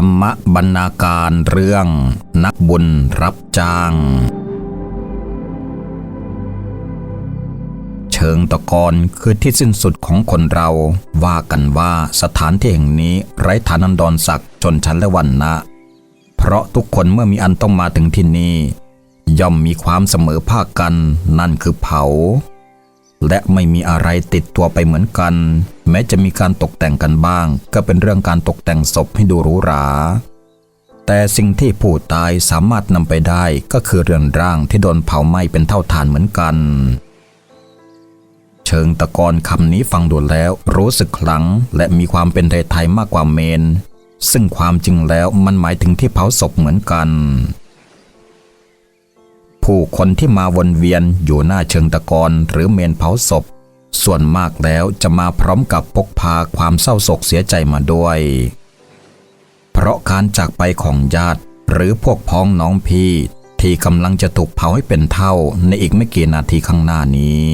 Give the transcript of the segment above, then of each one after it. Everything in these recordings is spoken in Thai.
รรมบรรณาการเรื่อง นักบุญรับจ้าง เชิงตะกอนคือที่สิ้นสุดของคนเรา ว่ากันว่าสถานที่แห่งนี้ไร้ฐานันดรศักดิ์จนชั้นและวันนะ เพราะทุกคนเมื่อมีอันต้องมาถึงที่นี่ ย่อมมีความเสมอภาคกันนั่นคือเผา และไม่มีอะไรติดตัวไปเหมือนกัน แม้จะมีการตกแต่งกันบ้าง ก็เป็นเรื่องการตกแต่งศพให้ดูหรูหราแต่สิ่งที่ผู้ตายสามารถนำไปได้ก็คือเรือนร่างที่โดนเผาไหม้เป็นเท่าฐานเหมือนกัน เชิงตะกอนคำนี้ฟังดูแล้วรู้สึกขลังและมีความเป็นไทยๆมากกว่าเมน ซึ่งความจริงแล้วมันหมายถึงที่เผาศพเหมือนกัน ผู้คนที่มาวนเวียนอยู่หน้าเชิงตะกอนหรือเมนเผาศพ ส่วนมากแล้วจะมาพร้อมกับพกพาความเศร้าโศกเสียใจมาด้วย เพราะการจากไปของญาติหรือพวกพ้องน้องพี่ที่กำลังจะถูกเผาให้เป็นเท่าในอีกไม่กี่นาทีข้างหน้านี้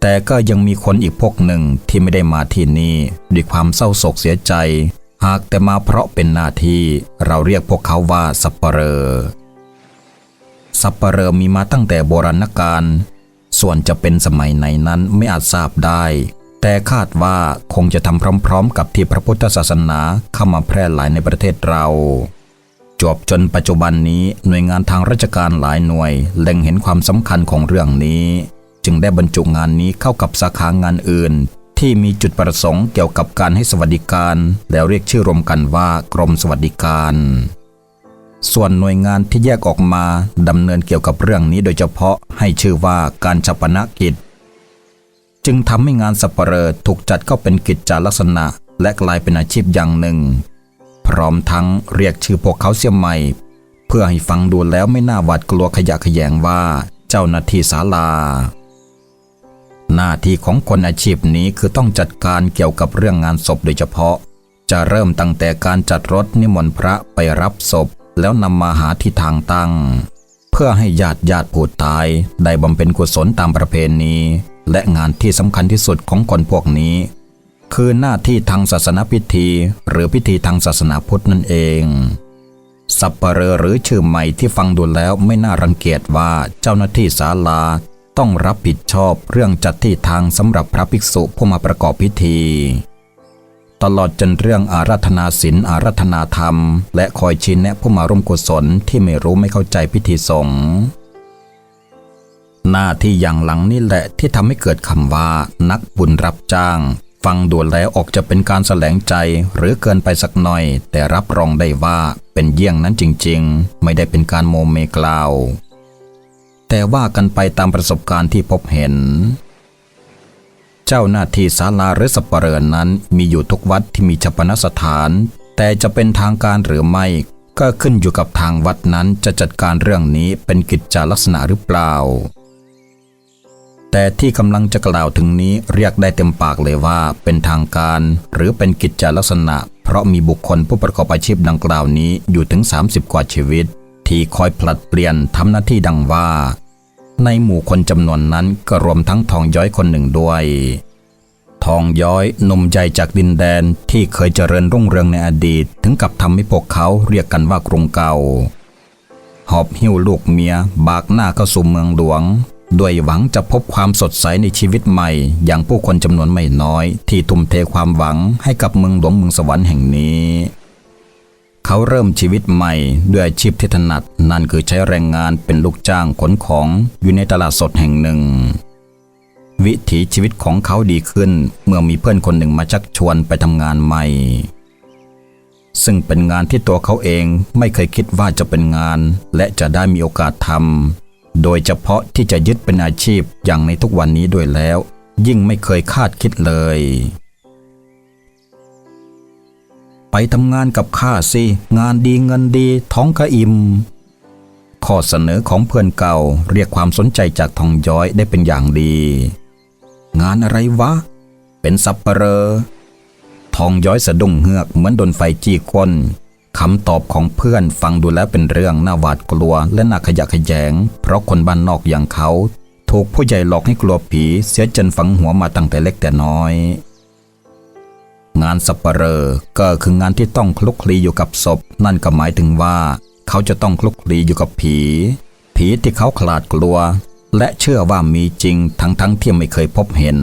แต่ก็ยังมีคนอีกพวกหนึ่งที่ไม่ได้มาที่นี่ด้วยความเศร้าโศกเสียใจ หากแต่มาเพราะเป็นหน้าที่เราเรียกพวกเขาว่าสัปเหรอ สัปเหร่อมีมาตั้งแต่โบราณกาลส่วนจะเป็นสมัยไหนนั้นไม่อาจทราบได้ แต่คาดว่าคงจะทำพร้อม ๆ กับที่พระพุทธศาสนาเข้ามาแพร่หลายในประเทศเรา จบจนปัจจุบันนี้หน่วยงานทางราชการหลายหน่วยเล็งเห็นความสำคัญของเรื่องนี้ จึงได้บรรจุงานนี้เข้ากับสาขางานอื่น ที่มีจุดประสงค์เกี่ยวกับการให้สวัสดิการ แล้วเรียกชื่อรวมกันว่ากรมสวัสดิการ ส่วนหน่วยงานที่แยกออกมาดำเนินเกี่ยวกับเรื่องนี้โดยเฉพาะให้ชื่อว่าการชปนกิจ จึงทำให้งานสัปเหร่อถูกจัดเข้าเป็นกิจจาลักษณะ และกลายเป็นอาชีพอย่างหนึ่ง พร้อมทั้งเรียกชื่อพวกเขาเสียใหม่ เพื่อให้ฟังดูแล้วไม่น่าหวาดกลัวขยะขยงว่าเจ้าหน้าที่ศาลา หน้าที่ของคนอาชีพนี้คือต้องจัดการเกี่ยวกับเรื่องงานศพโดยเฉพาะ จะเริ่มตั้งแต่การจัดรถนิมนต์พระไปรับศพ แล้วนำมาหาที่ทางตั้ง เพื่อให้ญาติญาติผู้ตายได้บำเพ็ญกุศลตามประเพณี และงานที่สำคัญที่สุดของคนพวกนี้ คือหน้าที่ทางศาสนพิธี หรือพิธีทางศาสนาพุทธนั่นเอง สัปเหร่อหรือชื่อใหม่ที่ฟังดูแล้วไม่น่ารังเกียจว่าเจ้าหน้าที่ศาลาต้องรับผิดชอบเรื่องจัดที่ทางสำหรับพระภิกษุผู้มาประกอบพิธี ตลอดจนเรื่องอาราธนาศีลอาราธนาธรรม และคอยชี้แนะผู้มาร่วมกุศลที่ไม่รู้ไม่เข้าใจพิธีสงฆ์หน้าที่อย่างหลังนี่แหละที่ทำให้เกิดคำว่า นักบุญรับจ้าง ฟังดูแล้วออกจะเป็นการแสลงใจ หรือเกินไปสักหน่อย แต่รับรองได้ว่าเป็นเยี่ยงนั้นจริง ๆ ไม่ได้เป็นการโมเมกล่าว แต่ว่ากันไปตามประสบการณ์ที่พบเห็น เจ้าหน้าที่ศาลาหรือสปเร่อนั้นมีอยู่ทุกวัดที่มีชปนสถาน แต่จะเป็นทางการหรือไม่ ก็ขึ้นอยู่กับทางวัดนั้นจะจัดการเรื่องนี้เป็นกิจจาลักษณะหรือเปล่า แต่ที่กำลังจะกล่าวถึงนี้เรียกได้เต็มปากเลยว่าเป็นทางการ หรือเป็นกิจจาลักษณะ เพราะมีบุคคลผู้ประกอบอาชีพดังกล่าวนี้อยู่ถึง 30 กว่าชีวิต ที่คอยผลัดเปลี่ยนทำหน้าที่ดังว่า ในหมู่คนจำนวนนั้นก็รวมทั้งทองย้อยคนหนึ่งด้วย ทองย้อยหนุ่มใหญ่จากดินแดนที่เคยเจริญรุ่งเรืองในอดีต ถึงกับทำให้พวกเขาเรียกกันว่ากรุงเก่า หอบหิ้วลูกเมีย บากหน้าเข้าสู่เมืองหลวง ด้วยหวังจะพบความสดใสในชีวิตใหม่ อย่างผู้คนจำนวนไม่น้อย ที่ทุ่มเทความหวังให้กับเมืองหลวงเมืองสวรรค์แห่งนี้ เขาเริ่มชีวิตใหม่ด้วยอาชีพที่ถนัด นั่นคือใช้แรงงานเป็นลูกจ้างขนของอยู่ในตลาดสดแห่งหนึ่ง วิถีชีวิตของเขาดีขึ้น เมื่อมีเพื่อนคนหนึ่งมาชักชวนไปทำงานใหม่ ซึ่งเป็นงานที่ตัวเขาเองไม่เคยคิดว่าจะเป็นงาน และจะได้มีโอกาสทำโดยเฉพาะที่จะยึดเป็นอาชีพอย่างในทุกวันนี้ด้วยแล้ว ยิ่งไม่เคยคาดคิดเลย ไปทำงานกับข้าสิ งานดีเงินดีท้องก็อิ่มข้อเสนอของเพื่อนเก่าเรียกความสนใจจากทองย้อยได้เป็นอย่างดี งานอะไรวะ เป็นสับปะเหรอทองย้อยสะดุ้งเฮือกเหมือนโดนไฟจี้ก้นคำตอบของเพื่อนฟังดูแล้วเป็นเรื่องน่าหวาดกลัวและน่าขยะขยง เพราะคนบ้านนอกอย่างเขา ถูกผู้ใหญ่หลอกให้กลัวผีเสียจนฝังหัวมาตั้งแต่เล็กแต่น้อย งานสับปเหร่อก็คืองานที่ต้องคลุกคลีอยู่กับศพ นั่นก็หมายถึงว่า เขาจะต้องคลุกคลีอยู่กับผี ผีที่เขาขลาดกลัว และเชื่อว่ามีจริงทั้งๆทที่ไม่เคยพบเห็น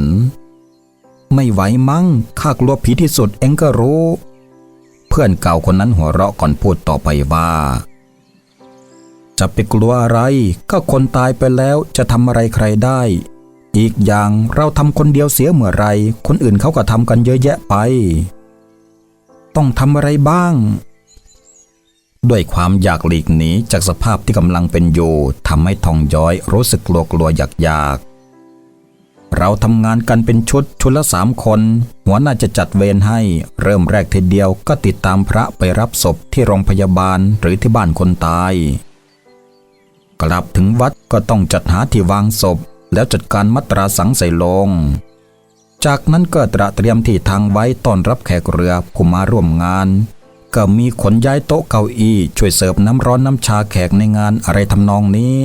ไม่ไหวมั้งข้ากลัวผีที่สุดเองก็รู้ เพื่อนเก่าคนนั้นหัวเราะก่อนพูดต่อไปว่า จะไปกลัวอะไร ก็คนตายไปแล้วจะทำอะไรใครได้ อีกอย่างเราทำคนเดียวเสียเมื่อไร คนอื่นเขาก็ทำกันเยอะแยะไป ต้องทำอะไรบ้าง ด้วยความอยากหลีกหนีจากสภาพที่กำลังเป็นอยู่ทำให้ทองย้อยรู้สึกกลัวกลัวอยากอยากเราทำงานกันเป็นชุดชุดละสามคน หัวหน้าจะจัดเวรให้ เริ่มแรกทีเดียวก็ติดตามพระไปรับศพที่โรงพยาบาลหรือที่บ้านคนตาย กลับถึงวัดก็ต้องจัดหาที่วางศพ แล้วจัดการมัตราสังใส่ลง จากนั้นก็ตระเตรียมที่ทางไว้ต้อนรับแขกเรือผู้มาร่วมงาน ก็มีขนย้ายโต๊ะเก้าอี้ช่วยเสิร์ฟน้ำร้อนน้ำชาแขกในงานอะไรทำนองนี้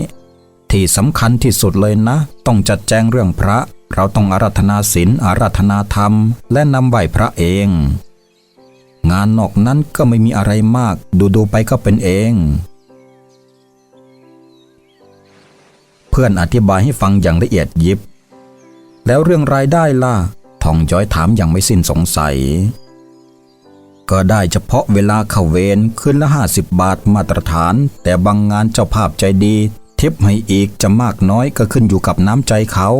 ที่สำคัญที่สุดเลยนะ ต้องจัดแจงเรื่องพระ เราต้องอาราธนาศีลอาราธนาธรรม และนำไหวพระเอง งานนอกนั้นก็ไม่มีอะไรมาก ดูดูๆไปก็เป็นเอง พื่อนอธิบายให้ฟังอย่างละเอียดยิบ แล้วเรื่องรายได้ล่ะทองย้อยถามอย่างไม่สิ้นสงสัย ก็ได้เฉพาะเวลาเข้าเวรคืนละห้าสิบบาทมาตรฐาน แต่บางงานเจ้าภาพใจดีทิปให้อีกจะมากน้อยก็ขึ้นอยู่กับน้ำใจเขา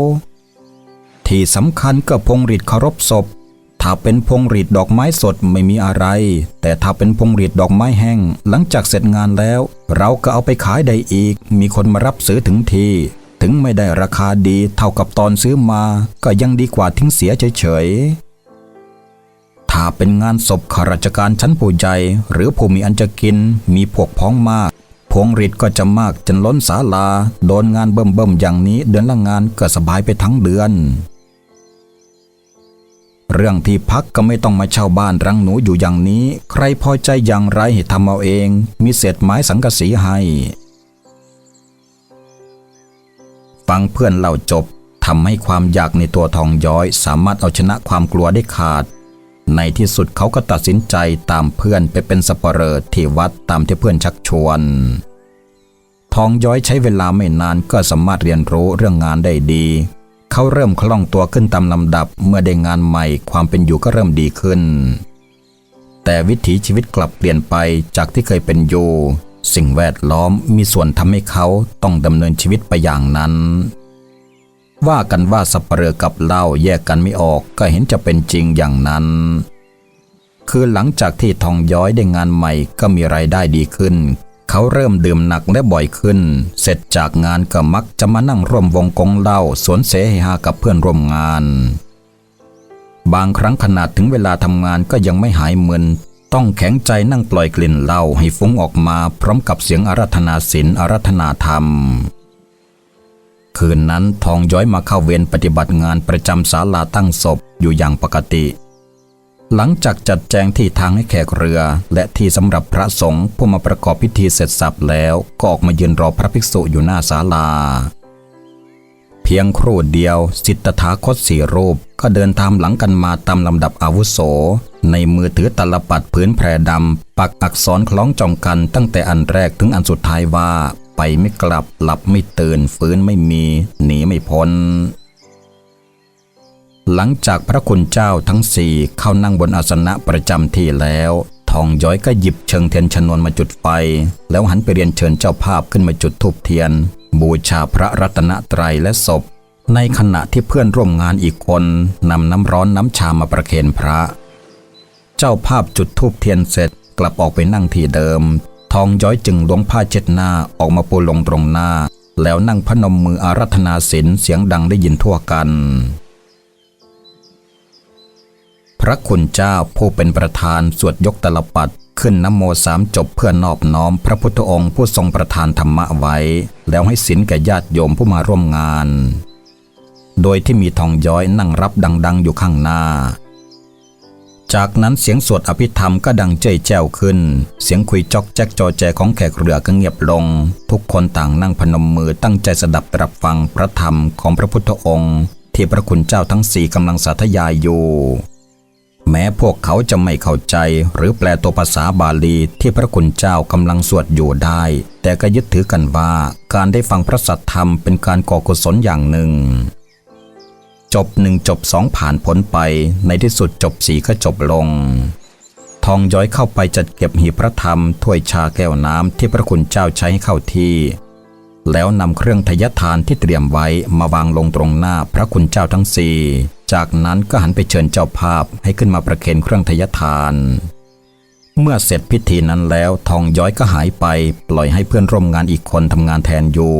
ที่สำคัญก็พงรีดเคารพศพ ถ้าเป็นพวงหรีดดอกไม้สดไม่มีอะไร แต่ถ้าเป็นพวงหรีดดอกไม้แห้ง หลังจากเสร็จงานแล้ว เราก็เอาไปขายได้อีก มีคนมารับซื้อถึงที ถึงไม่ได้ราคาดีเท่ากับตอนซื้อมา ก็ยังดีกว่าทิ้งเสียเฉยๆ ถ้าเป็นงานศพข้าราชการชั้นผู้ใหญ่หรือผู้มีอันจะกิน มีพวกพ้องมากพวงหรีดก็จะมากจนล้นศาลา โดนงานเบิ่มๆอย่างนี้เดือนละงานก็สบายไปทั้งเดือน เรื่องที่พักก็ไม่ต้องมาเช่าบ้านรังหนูอยู่อย่างนี้ ใครพอใจอย่างไรให้ทำเอาเอง มีเศษไม้สังกะสีให้ ฟังเพื่อนเล่าจบทำให้ความอยากในตัวทองย้อย สามารถเอาชนะความกลัวได้ขาด ในที่สุดเขาก็ตัดสินใจตามเพื่อนไปเป็นสปเหรอที่วัดตามที่เพื่อนชักชวน ทองย้อยใช้เวลาไม่นานก็สามารถเรียนรู้เรื่องงานได้ดี เขาเริ่มคล่องตัวขึ้นตามลำดับเมื่อได้งานใหม่ ความเป็นอยู่ก็เริ่มดีขึ้น แต่วิถีชีวิตกลับเปลี่ยนไปจากที่เคยเป็นอยู่ สิ่งแวดล้อมมีส่วนทำให้เขาต้องดำเนินชีวิตไปอย่างนั้น ว่ากันว่าสับเปลือกับเหล้าแยกกันไม่ออกก็เห็นจะเป็นจริงอย่างนั้น คือหลังจากที่ทองย้อยได้งานใหม่ก็มีรายได้ดีขึ้น เขาเริ่มดื่มหนักและบ่อยขึ้น เสร็จจากงานก็มักจะมานั่งร่วมวงกงเหล้าสวนเสเฮฮากับเพื่อนร่วมงาน บางครั้งขนาดถึงเวลาทำงานก็ยังไม่หายมึนต้องแข็งใจนั่งปล่อยกลิ่นเหล้าให้ฟุ้งออกมาพร้อมกับเสียงอาราธนาศีลอาราธนาธรรม คืนนั้นทองย้อยมาเข้าเวรปฏิบัติงานประจำศาลาตั้งศพอยู่อย่างปกติ หลังจากจัดแจงที่ทางให้แขกเรือ และที่สำหรับพระสงฆ์ผู้มาประกอบพิธีเสร็จสับแล้วก็ออกมายืนรอพระภิกษุอยู่หน้าศาลา เพียงครู่เดียวสิทธถาคตสี่รูปก็เดินตามหลังกันมาตามลำดับอาวุโส ในมือถือตลปัดผืนแพรดำ ปักอักษรคล้องจองกันตั้งแต่อันแรกถึงอันสุดท้ายว่า ไปไม่กลับหลับไม่ตื่นฟื้นไม่มี หนีไม่พ้น หลังจากพระคุณเจ้าทั้งสี่เข้านั่งบนอาสนะประจำที่แล้ว ทองย้อยก็หยิบเชิงเทียนชนวนมาจุดไฟ แล้วหันไปเรียนเชิญเจ้าภาพขึ้นมาจุดธูปเทียน บูชาพระรัตนตรัยและศพ ในขณะที่เพื่อนร่วมงานอีกคนนำน้ำร้อนน้ำชามาประเคนพระ เจ้าภาพจุดธูปเทียนเสร็จกลับออกไปนั่งที่เดิม ทองย้อยจึงล้วงผ้าเช็ดหน้าออกมาปูลงตรงหน้า แล้วนั่งพนมมืออารัธนาศีลเสียงดังได้ยินทั่วกัน พระคุณเจ้าผู้เป็นประธานสวดยกตลปัดขึ้นน้ำโมสามจบเพื่อนอบน้อมพระพุทธองค์ผู้ทรงประทานธรรมะไว้ แล้วให้ศีลแก่ญาติโยมผู้มาร่วมงาน โดยที่มีทองย้อยนั่งรับดัง ๆ อยู่ข้างหน้า จากนั้นเสียงสวดอภิธรรมก็ดังเจ้ยแจ้วขึ้น เสียงคุยจอกแจ๊กจอแจของแขกเรือก็เงียบลง ทุกคนต่างนั่งพนมมือตั้งใจสดับตรับฟังพระธรรมของพระพุทธองค์ ที่พระคุณเจ้าทั้งสี่กำลังสาธยายอยู่ แม้พวกเขาจะไม่เข้าใจ หรือแปลตัวภาษาบาลีที่พระคุณเจ้ากำลังสวดอยู่ได้ แต่ก็ยึดถือกันว่า การได้ฟังพระสัทธรรมเป็นการก่อกุศลอย่างหนึ่ง จบหนึ่งจบสองผ่านพ้นไปในที่สุดจบสี่ก็จบลง ทองย้อยเข้าไปจัดเก็บหีพระธรรมถ้วยชาแก้วน้ำที่พระคุณเจ้าใช้ให้เข้าที่ แล้วนำเครื่องทยทานที่เตรียมไว้มาวางลงตรงหน้าพระคุณเจ้าทั้งสี่ จากนั้นก็หันไปเชิญเจ้าภาพให้ขึ้นมาประเคนเครื่องทยทาน เมื่อเสร็จพิธีนั้นแล้วทองย้อยก็หายไป ปล่อยให้เพื่อนร่วมงานอีกคนทำงานแทนอยู่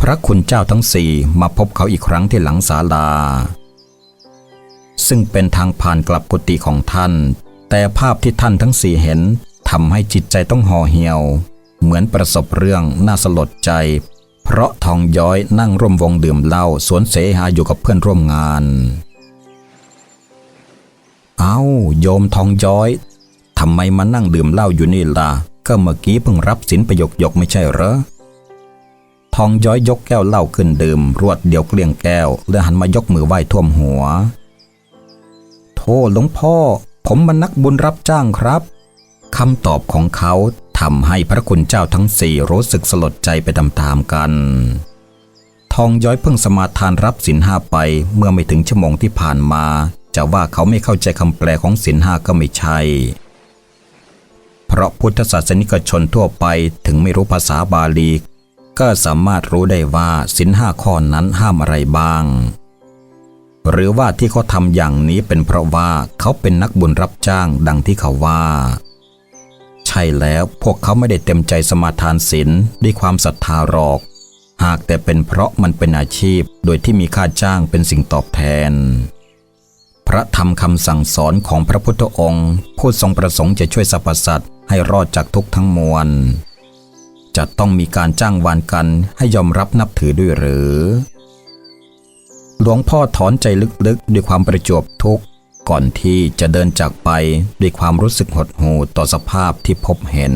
พระคุณเจ้าทั้งสี่มาพบเขาอีกครั้งที่หลังศาลา ซึ่งเป็นทางผ่านกลับกุฏิของท่าน แต่ภาพที่ท่านทั้งสี่เห็นทำให้จิตใจต้องห่อเหี่ยว เหมือนประสบเรื่องน่าสลดใจ เพราะทองย้อยนั่งร่วมวงดื่มเหล้าสวนเสหาอยู่กับเพื่อนร่วมงาน เอาโยมทองย้อยทำไมมานั่งดื่มเหล้าอยู่นี่ล่ะ ก็เมื่อกี้เพิ่งรับสินประโยคยกไม่ใช่เหรอ ทองย้อยยกแก้วเหล้าขึ้นดื่ม รวดเดียวเกลี้ยงแก้ว แล้วหันมายกมือไหว้ท่วมหัว โทษหลวงพ่อ ผมมันนักบุญรับจ้างครับคำตอบของเขา ทำให้พระคุณเจ้าทั้งสี่รู้สึกสลดใจไปตามๆกัน ทองย้อยเพิ่งสมาทานรับสินห้าไปเมื่อไม่ถึงชั่วโมงที่ผ่านมา จะว่าเขาไม่เข้าใจคำแปลของสินห้าก็ไม่ใช่ เพราะพุทธศาสนิกชนทั่วไปถึงไม่รู้ภาษาบาลี ก็สามารถรู้ได้ว่าสินห้าข้อนั้นห้ามอะไรบ้าง หรือว่าที่เขาทำอย่างนี้เป็นเพราะว่าเขาเป็นนักบุญรับจ้างดังที่เขาว่า ใช่แล้วพวกเขาไม่ได้เต็มใจสมาทานศีลด้วยความศรัทธาหรอก หากแต่เป็นเพราะมันเป็นอาชีพโดยที่มีค่าจ้างเป็นสิ่งตอบแทน พระธรรมคำสั่งสอนของพระพุทธองค์ ผู้ทรงประสงค์จะช่วยสรรพสัตว์ให้รอดจากทุกข์ทั้งมวล จะต้องมีการจ้างวานกันให้ยอมรับนับถือด้วยหรือ หลวงพ่อถอนใจลึกๆ ด้วยความประจวบทุกข์ ก่อนที่จะเดินจากไปด้วยความรู้สึกหดหู่ต่อสภาพที่พบเห็น